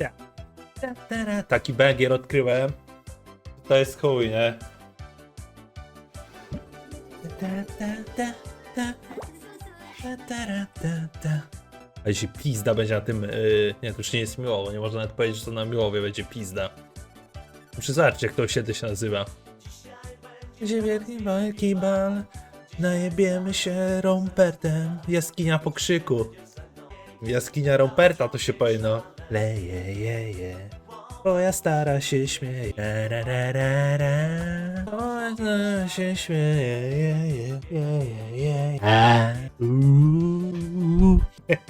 Ta, ta, ta, ta. Taki bagier odkryłem. To jest chuj, nie? A jeśli pizda będzie na tym. Yy, nie, to już nie jest miłowo. Nie można nawet powiedzieć, że to na miłowie będzie pizda. Muszę zobaczyć, jak to osiedle się nazywa. Gdzie wielki wielki bal, najebiemy się rompertem. Jaskinia po krzyku. Jaskinia Romperta to się powinno. Leje, je, je. Twoja stara się śmieje. Ra, ra, ra, ra. Twoja stara się śmieje. Je, je, je, je, je. A, uuu.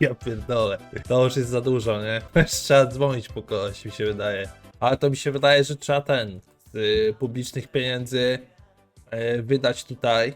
Ja pierdolę. To już jest za dużo, nie? Trzeba dzwonić po kogoś, mi się wydaje. Ale to mi się wydaje, że trzeba ten z y, publicznych pieniędzy y, wydać tutaj.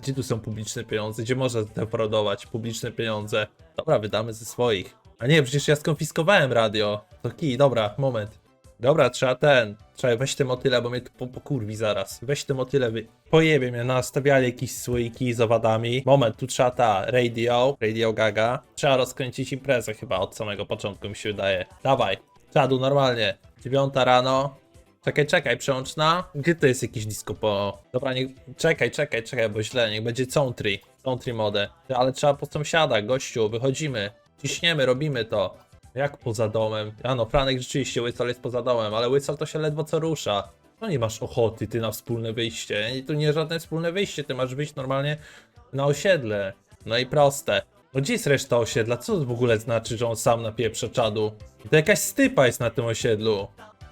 Gdzie tu są publiczne pieniądze? Gdzie można defraudować publiczne pieniądze? Dobra, wydamy ze swoich. A nie, przecież ja skonfiskowałem radio. To kij, dobra, moment. Dobra, trzeba ten. Trzeba weź te motyle, bo mnie tu po, pokurwi zaraz. Weź te motyle, wy... pojebie mnie, nastawiali jakieś słoiki z owadami. Moment, tu trzeba ta radio, radio gaga. Trzeba rozkręcić imprezę chyba od samego początku, mi się wydaje. Dawaj, czadu normalnie. Dziewiąta rano, Czekaj, czekaj, przełączna. Gdzie to jest jakiś disco po... Dobra, niech... Czekaj, czekaj, czekaj, bo źle, niech będzie country. Country modę. Ty, Ale trzeba po sąsiadach, gościu, wychodzimy. Ciśniemy, robimy to. Jak poza domem? A no, Franek rzeczywiście, Łysol jest poza domem, ale Łysol to się ledwo co rusza. No nie masz ochoty ty na wspólne wyjście. I tu nie żadne wspólne wyjście, ty masz wyjść normalnie na osiedle. No i proste. No gdzie jest reszta osiedla? Co to w ogóle znaczy, że on sam napieprza czadu? To jakaś stypa jest na tym osiedlu.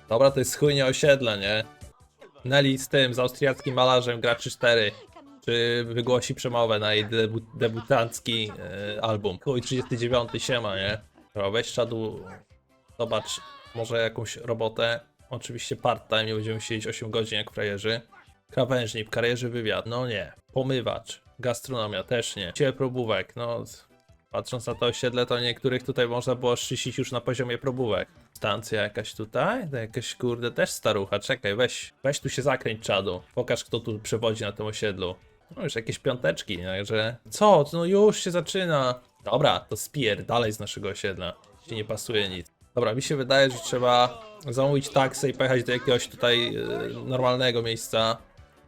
Dobra, to jest chujnie osiedle, nie? Nelly z tym, z austriackim malarzem gra 3-4. Czy wygłosi przemowę na jej debu debiutancki e, album. Chuj, 39, siema, nie? Dobra, weź czadu, zobacz, może jakąś robotę. Oczywiście part-time, nie będziemy siedzieć 8 godzin jak frajerzy. Krawężnik, karierzy wywiad, no nie. Pomywacz, gastronomia też nie. Ciele probówek, no... Patrząc na to osiedle, to niektórych tutaj można było szczyścić już na poziomie probówek. Stacja jakaś tutaj? To jakaś kurde też starucha. Czekaj, weź, weź tu się zakręć czadu. Pokaż kto tu przewodzi na tym osiedlu. No już jakieś piąteczki, także... Co? No już się zaczyna. Dobra, to spier dalej z naszego osiedla. Ci nie pasuje nic. Dobra, mi się wydaje, że trzeba zamówić taksę i pojechać do jakiegoś tutaj e, normalnego miejsca.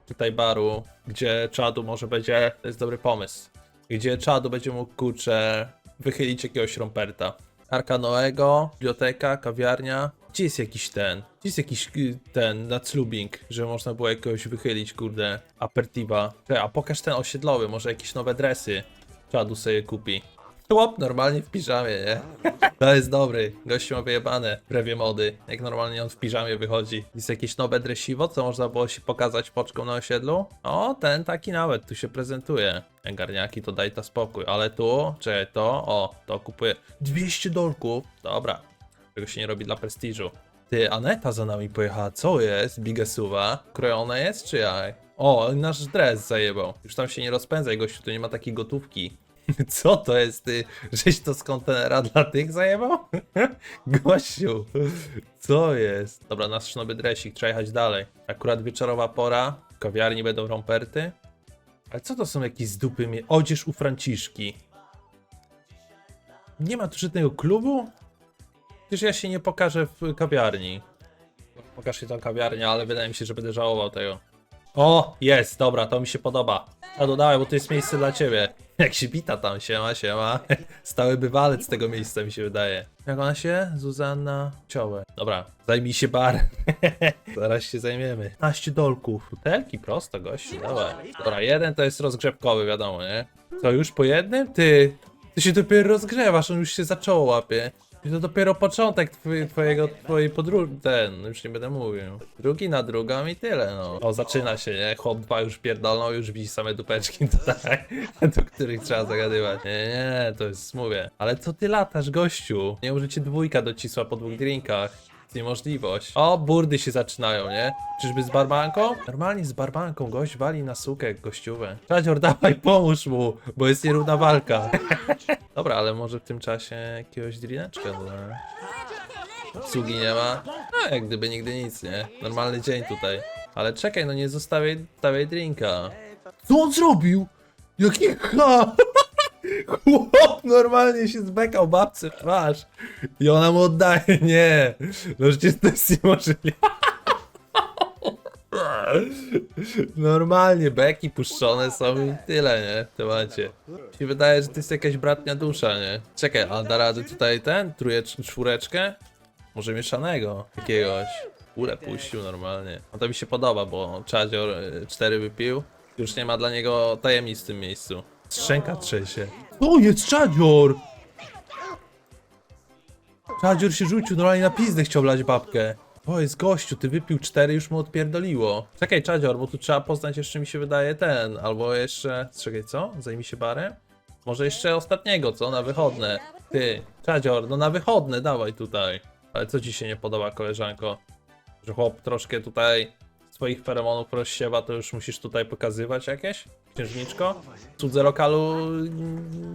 Tutaj baru, gdzie czadu może będzie... To jest dobry pomysł. Gdzie czadu będzie mógł, kurczę, wychylić jakiegoś romperta. Arka Noego, biblioteka, kawiarnia. Gdzie jest jakiś ten? Gdzie jest jakiś y, ten naclubing, że można było jakiegoś wychylić, kurde, apertiva. A pokaż ten osiedlowy, może jakieś nowe dresy. Czadu sobie kupi. Chłop normalnie w piżamie, nie? To jest dobry. Gościu ma wyjebane w brewie mody. Jak normalnie on w piżamie wychodzi. Jest jakieś nowe dresiwo, co można było się pokazać poczką na osiedlu? O, ten taki nawet tu się prezentuje. Garniaki to daj ta spokój, ale tu, czy to, o, to kupuję 200 dolków. Dobra, tego się nie robi dla prestiżu. Ty, Aneta za nami pojechała, co jest? Bigesuwa? Krojona jest, czy jak? O, nasz dres zajebał. Już tam się nie rozpędzaj, gościu, tu nie ma takiej gotówki. Co to jest, ty? Żeś to z kontenera dla tych zajebał? Gościu, co jest? Dobra, nasz nowy dresik, trzeba jechać dalej. Akurat wieczorowa pora, w kawiarni będą romperty. Ale co to są jakieś dupy mie- Odzież u Franciszki. Nie ma tu żadnego klubu? Przecież ja się nie pokażę w kawiarni. Pokaż się tą kawiarnię, ale wydaje mi się, że będę żałował tego. O, jest, dobra, to mi się podoba. A dodałem, bo to jest miejsce dla ciebie. Jak się bita tam, siema, siema. Stały bywalec tego miejsca mi się wydaje. Jak ona się? Zuzanna Ciołę. Dobra, zajmij się bar. Zaraz się zajmiemy. 15 dolków. Butelki prosto, gościu, dawaj. Dobra, jeden to jest rozgrzewkowy, wiadomo, nie? Co, już po jednym? Ty, ty się dopiero rozgrzewasz, on już się zaczął łapie. I to dopiero początek twoj, twojego, twojej podróży, ten, już nie będę mówił. Drugi na drugą i tyle, no. O, zaczyna się, nie? Chłop dwa już pierdolną, już widzi same dupeczki tutaj, do których trzeba zagadywać. Nie, nie, to jest, mówię. Ale co ty latasz, gościu? Nie możecie dwójka docisła po dwóch drinkach. Niemożliwość. O, burdy się zaczynają, nie? Czyżby z barbanką? Normalnie z barbanką gość wali na sukę gościówę. Czadzior, dawaj, pomóż mu, bo jest nierówna walka. Dobra, ale może w tym czasie jakiegoś drineczka, no. Obsługi nie ma. No, jak gdyby nigdy nic, nie? Normalny dzień tutaj. Ale czekaj, no nie zostawiaj, zostawiaj drinka. Co on zrobił? Jaki ha! Chłop normalnie się zbekał babce w twarz. I ona mu oddaje. Nie. No przecież to jest niemożliwe. Normalnie beki puszczone są i tyle, nie? W temacie. Mi się wydaje, że to jest jakaś bratnia dusza, nie? Czekaj, a da radę tutaj ten? Trójecz, czwóreczkę? Może mieszanego jakiegoś. Ule puścił normalnie. No to mi się podoba, bo Czadzior 4 wypił. Już nie ma dla niego tajemnic w tym miejscu. Strzęka trzęsie. To jest Czadzior! Czadzior się rzucił, normalnie na pizdę chciał lać babkę. O, jest gościu, ty wypił cztery, już mu odpierdoliło. Czekaj, Czadzior, bo tu trzeba poznać jeszcze mi się wydaje ten, albo jeszcze... Czekaj, co? Zajmij się barem? Może jeszcze ostatniego, co? Na wychodne. Ty, Czadzior, no na wychodne, dawaj tutaj. Ale co ci się nie podoba, koleżanko? Że chłop troszkę tutaj swoich feromonów rozsiewa, to już musisz tutaj pokazywać jakieś? Księżniczko? Cudze lokalu...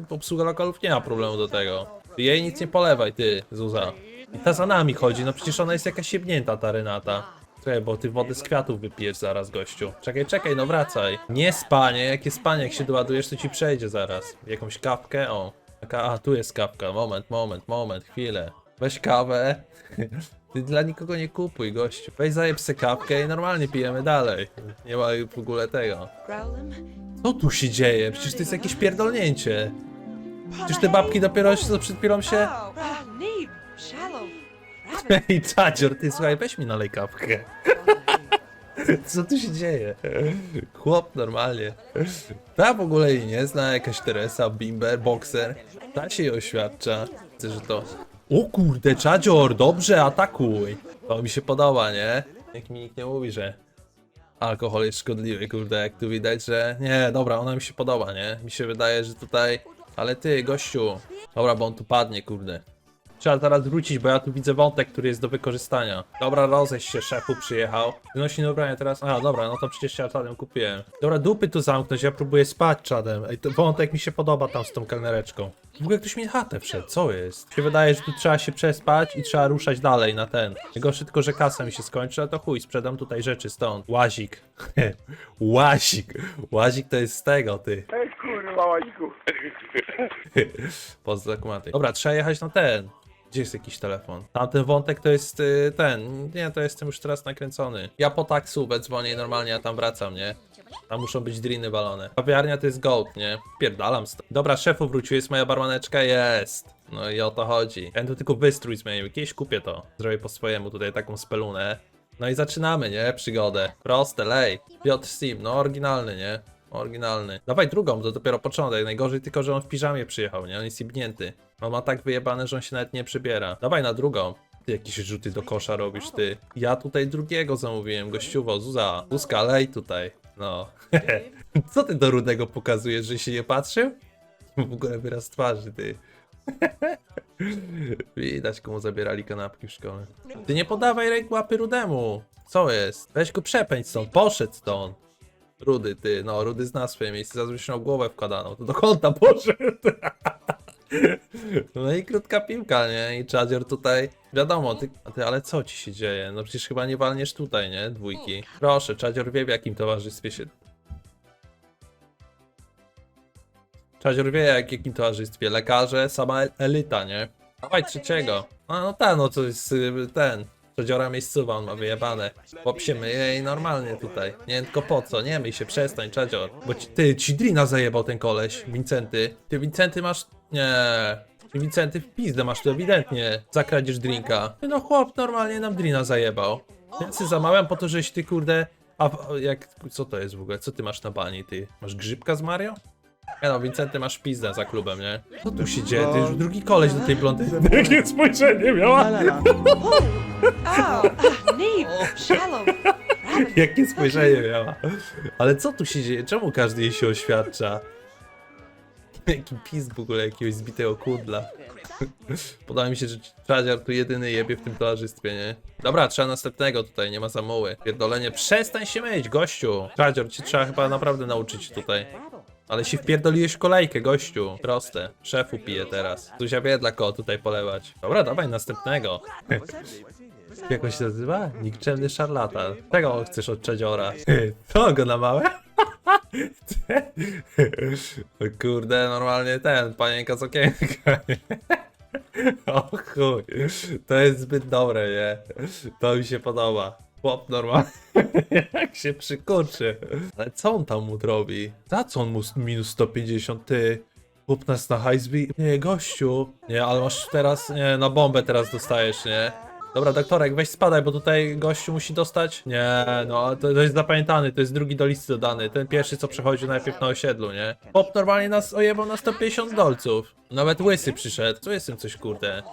Obsługa lokalów nie ma problemu do tego. Jej nic nie polewaj, ty, Zuza. I ta za nami chodzi, no przecież ona jest jakaś siebnięta, ta Renata. Czekaj, bo ty wody z kwiatów wypijesz zaraz, gościu. Czekaj, czekaj, no wracaj. Nie spanie, jakie spanie, jak się doładujesz, to ci przejdzie zaraz. Jakąś kawkę, o. Taka, a, tu jest kawka, moment, moment, moment, chwilę. Weź kawę. Ty dla nikogo nie kupuj, gościu. Weź zajeb se kawkę i normalnie pijemy dalej. Nie ma w ogóle tego. Co tu się dzieje? Przecież to jest jakieś pierdolnięcie. Przecież te babki dopiero co przed chwilą się... Ej, Czadzior, ty słuchaj, weź mi nalej kawkę. Co tu się dzieje? Chłop normalnie. Ta w ogóle jej nie zna, jakaś Teresa, Bimber, Boxer. Ta się jej oświadcza. Chcę, że to... O kurde, Czadzior, dobrze, atakuj. To mi się podoba, nie? Jak mi nikt nie mówi, że alkohol jest szkodliwy, kurde, jak tu widać, że... Nie, dobra, ona mi się podoba, nie? Mi się wydaje, że tutaj... Ale ty, gościu. Dobra, bo on tu padnie, kurde. Trzeba teraz wrócić, bo ja tu widzę wątek, który jest do wykorzystania. Dobra, rozejść się, szefu przyjechał. Wynosi na ubranie teraz. A, dobra, no to przecież ja czadem kupiłem. Dobra, dupy tu zamknąć, ja próbuję spać czadem. Ej, to wątek mi się podoba tam z tą kelnereczką. W ogóle ktoś mi na chatę wszedł, co jest? Mi się wydaje, że tu trzeba się przespać i trzeba ruszać dalej na ten. Najgorsze tylko, że kasa mi się skończy, a to chuj, sprzedam tutaj rzeczy stąd. Łazik. Łazik. Łazik to jest z tego, ty. Ej kurwa łaziku. Pozdro kumaty. Dobra, trzeba jechać na ten. Gdzie jest jakiś telefon? Tamten wątek to jest y, ten. Nie, to jestem już teraz nakręcony. Ja po taksu dzwonię normalnie ja tam wracam, nie? Tam muszą być driny walone. Kawiarnia to jest gold, nie? Pierdalam stąd. Dobra, szefu wrócił, jest moja barmaneczka? Jest. No i o to chodzi. Ja tu tylko wystrój zmienił. Kiedyś kupię to. Zrobię po swojemu tutaj taką spelunę. No i zaczynamy, nie? Przygodę. Proste, lej. Piotr Sim, no oryginalny, nie? Oryginalny. Dawaj drugą, to dopiero początek. Najgorzej tylko, że on w piżamie przyjechał, nie? On jest jebnięty. On ma tak wyjebane, że on się nawet nie przybiera. Dawaj na drugą. Ty jakieś rzuty do kosza robisz, ty. Ja tutaj drugiego zamówiłem, gościuwo, Zuza. Zuzka, lej tutaj. No. Co ty do rudego pokazujesz, że się nie patrzył? W ogóle wyraz twarzy, ty. Widać, komu zabierali kanapki w szkole. Ty nie podawaj ręk łapy rudemu. Co jest? Weź go przepędź stąd, poszedł stąd. Rudy, ty, no, Rudy zna swoje miejsce, zazwyczaj miał głowę wkładaną, to do kąta poszedł. No i krótka piłka, nie? I Chadzior tutaj, wiadomo, ty, ty, ale co ci się dzieje? No przecież chyba nie walniesz tutaj, nie? Dwójki. Proszę, Chadzior wie w jakim towarzystwie się... Chadzior wie jak, w jakim towarzystwie, lekarze, sama el- elita, nie? Dawaj trzeciego. A no ten, no to jest y, ten. Przedziora miejscowa, on ma wyjebane. Chłop się myje i normalnie tutaj. Nie tylko po co, nie myj się, przestań, Czadzior. Bo ci, ty, ci Drina zajebał ten koleś, Wincenty. Ty, Wincenty masz... Nie... Ty, Wincenty w pizdę masz tu ewidentnie. Zakradziesz drinka. Ty, no chłop normalnie nam Drina zajebał. Więc się zamawiam po to, żeś ty, kurde... A jak... Co to jest w ogóle? Co ty masz na bani, ty? Masz grzybka z Mario? Nie no, Wincenty masz pizdę za klubem, nie? Co tu się dzieje? Ty już drugi koleś do tej blondy. Jakie spojrzenie miała? Oh, Neeb, shallow. Jakie spojrzenie miała. Ale co tu się dzieje? Czemu każdy jej się oświadcza? Jaki pizd w ogóle jakiegoś zbitego kudla. Podoba mi się, że Czadziar tu jedyny jebie w tym towarzystwie, nie? Dobra, trzeba następnego tutaj, nie ma zamoły. Pierdolenie, przestań się myć, gościu! Czadzior, ci trzeba chyba naprawdę nauczyć tutaj. Ale się wpierdoliłeś w kolejkę, gościu. Proste. Szefu pije teraz. Zuzia wie dla kogo tutaj polewać. Dobra, dawaj następnego. Jak on się nazywa? Nikczemny szarlatan. Czego chcesz od Czadziora? Co, go na małe? Kurde, normalnie ten, panienka z okienka. O chuj, to jest zbyt dobre, nie? To mi się podoba. Chłop normalnie, jak się przykurczy. Ale co on tam mu robi? Za co on mu minus 150, ty? Chłop nas na hajzbi? Nie, gościu. Nie, ale masz teraz, nie, na bombę teraz dostajesz, nie? Dobra, doktorek, weź spadaj, bo tutaj gościu musi dostać. Nie, no to, to jest zapamiętany, to jest drugi do listy dodany. Ten pierwszy, co przechodził najpierw na osiedlu, nie? Pop normalnie nas ojebał na 150 dolców. Nawet łysy przyszedł. Co jest tym coś, kurde?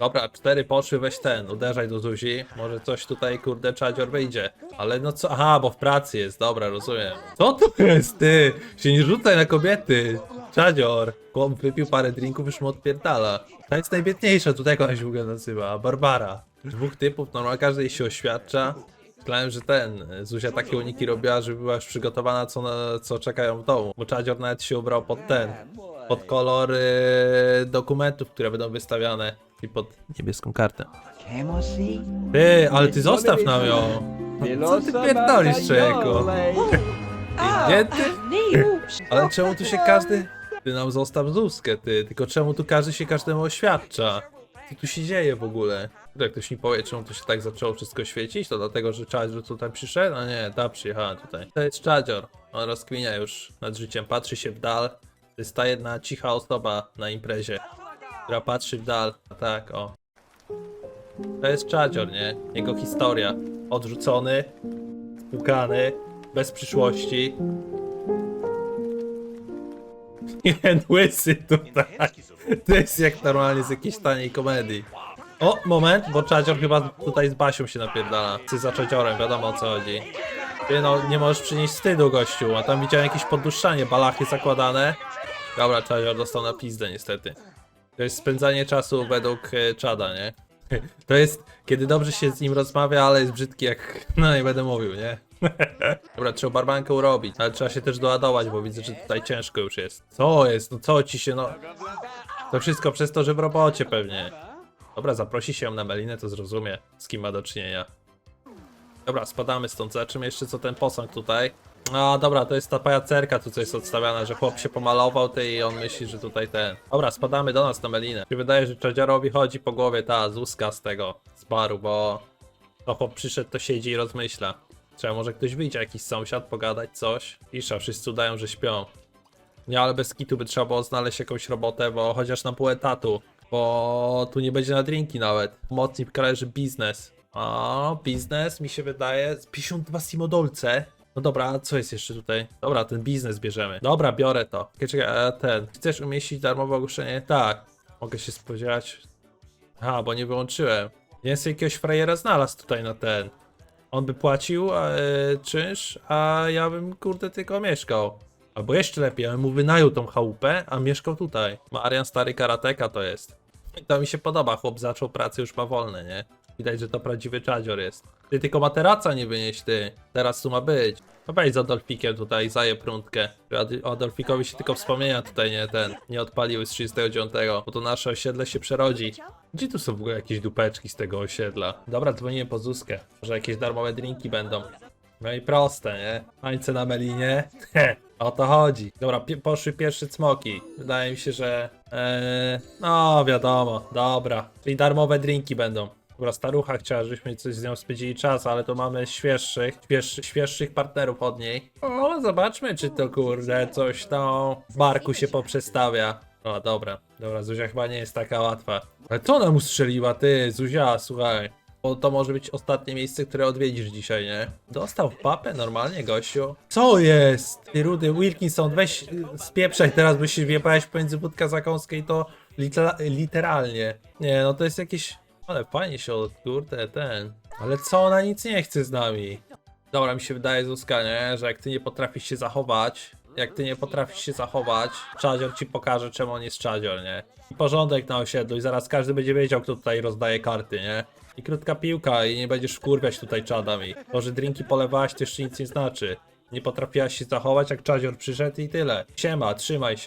Dobra, cztery poszły, weź ten, uderzaj do Zuzi. Może coś tutaj, kurde, czadzior wyjdzie. Ale no co, aha, bo w pracy jest, dobra, rozumiem. Co to jest, ty? Się nie rzucaj na kobiety. Czadzior. Chłop wypił parę drinków, już mu odpierdala. Ta jest najbiedniejsza, tutaj jak ona się w ogóle nazywa, Barbara. Dwóch typów, normalnie każdy jej się oświadcza. Myślałem, że ten, Zuzia takie uniki robiła, że była już przygotowana, co, na, co czekają w domu. Bo Czadzior nawet się ubrał pod ten, pod kolor y, dokumentów, które będą wystawiane i pod niebieską kartę. Ty, ale ty zostaw nam ją! Co ty pierdolisz, człowieku? Oh, Nie, ty? Ale czemu tu się każdy... Ty nam zostaw Zuzkę, ty. Tylko czemu tu każdy się każdemu oświadcza? Co tu się dzieje w ogóle? Jak ktoś mi powie, czemu tu się tak zaczęło wszystko świecić, to dlatego, że Czadzior tutaj przyszedł? A nie, ta przyjechała tutaj. To jest Czadzior. On rozkminia już nad życiem, patrzy się w dal. To jest ta jedna cicha osoba na imprezie, która patrzy w dal. A tak, o. To jest Czadzior, nie? Jego historia. Odrzucony, spłukany, bez przyszłości. Nie, łysy tutaj. To jest jak normalnie z jakiejś taniej komedii. O, moment, bo Czadzior chyba tutaj z Basią się napierdala. Ty za Czadziorem, wiadomo o co chodzi. Ty no, nie możesz przynieść wstydu, gościu, a tam widziałem jakieś podduszczanie, balachy zakładane. Dobra, Czadzior dostał na pizdę niestety. To jest spędzanie czasu według e, Czada, nie? To jest, kiedy dobrze się z nim rozmawia, ale jest brzydki jak... No nie będę mówił, nie? Dobra, trzeba barbankę urobić, ale trzeba się też doładować, bo widzę, że tutaj ciężko już jest. Co jest? No co ci się, no... To wszystko przez to, że w robocie pewnie. Dobra, zaprosi się ją na Melinę, to zrozumie, z kim ma do czynienia. Dobra, spadamy stąd, zobaczymy jeszcze co ten posąg tutaj. No dobra, to jest ta pajacerka tu co jest odstawiana, że chłop się pomalował ty i on myśli, że tutaj ten. Dobra, spadamy do nas na Melinę. Się wydaje, że Czadziarowi chodzi po głowie ta Zuzka z tego, z baru, bo to chłop przyszedł, to siedzi i rozmyśla. Trzeba może ktoś wyjdzie, jakiś sąsiad, pogadać, coś. Isza, wszyscy udają, że śpią. Nie, ale bez kitu by trzeba było znaleźć jakąś robotę, bo chociaż na pół etatu. Bo tu nie będzie na drinki nawet. Mocnik leży biznes. O, biznes mi się wydaje. z 52 simodolce. No dobra, co jest jeszcze tutaj? Dobra, ten biznes bierzemy. Dobra, biorę to. Czekaj, czekaj, ten. Chcesz umieścić darmowe ogłoszenie? Tak. Mogę się spodziewać. Aha, bo nie wyłączyłem. Sobie jakiegoś frajera znalazł tutaj na ten. On by płacił e, czynsz, a ja bym kurde tylko mieszkał. Albo jeszcze lepiej, ja bym mu wynajął tą chałupę, a mieszkał tutaj. Marian stary karateka to jest. I to mi się podoba, chłop zaczął pracę, już ma wolne, nie? Widać, że to prawdziwy czadzior jest. Ty tylko materaca nie wynieś, ty. Teraz tu ma być. No wejdź z Adolfikiem tutaj, zaje prądkę. Ad- Adolfikowi się tylko wspomnienia tutaj nie ten, nie odpaliły z 39, bo to nasze osiedle się przerodzi. Gdzie tu są w ogóle jakieś dupeczki z tego osiedla? Dobra, dzwoniłem po Zuskę. Może jakieś darmowe drinki będą. No i proste, nie? Hańce na melinie. He, o to chodzi. Dobra, pi- poszły pierwsze cmoki. Wydaje mi się, że... Eee, no, wiadomo. Dobra. Czyli darmowe drinki będą. Dobra, starucha chciała, żebyśmy coś z nią spędzili czas, ale to mamy świeższych, śwież, świeższych partnerów od niej. O, zobaczmy, czy to kurde coś tam w barku się poprzestawia. O, dobra, dobra, Zuzia chyba nie jest taka łatwa. Ale co ona mu strzeliła, ty, Zuzia, słuchaj. Bo to może być ostatnie miejsce, które odwiedzisz dzisiaj, nie? Dostał w papę normalnie, gościu. Co jest? Ty rudy, Wilkinson, weź y, spieprzaj teraz, bo się wjebałeś pomiędzy wódka zakąskę i to litera literalnie. Nie, no to jest jakieś... Ale fajnie się od kurde, ten... Ale co, ona nic nie chce z nami. Dobra, mi się wydaje, Zuzka, nie? Że jak ty nie potrafisz się zachować, jak ty nie potrafisz się zachować, Czadzior ci pokaże, czemu on jest Czadzior, nie? Porządek na osiedlu i zaraz każdy będzie wiedział, kto tutaj rozdaje karty, nie? I krótka piłka i nie będziesz wkurwiać tutaj czadami. To, że drinki polewałaś, to jeszcze nic nie znaczy. Nie potrafiłaś się zachować, jak Czadzior przyszedł i tyle. Siema, trzymaj się.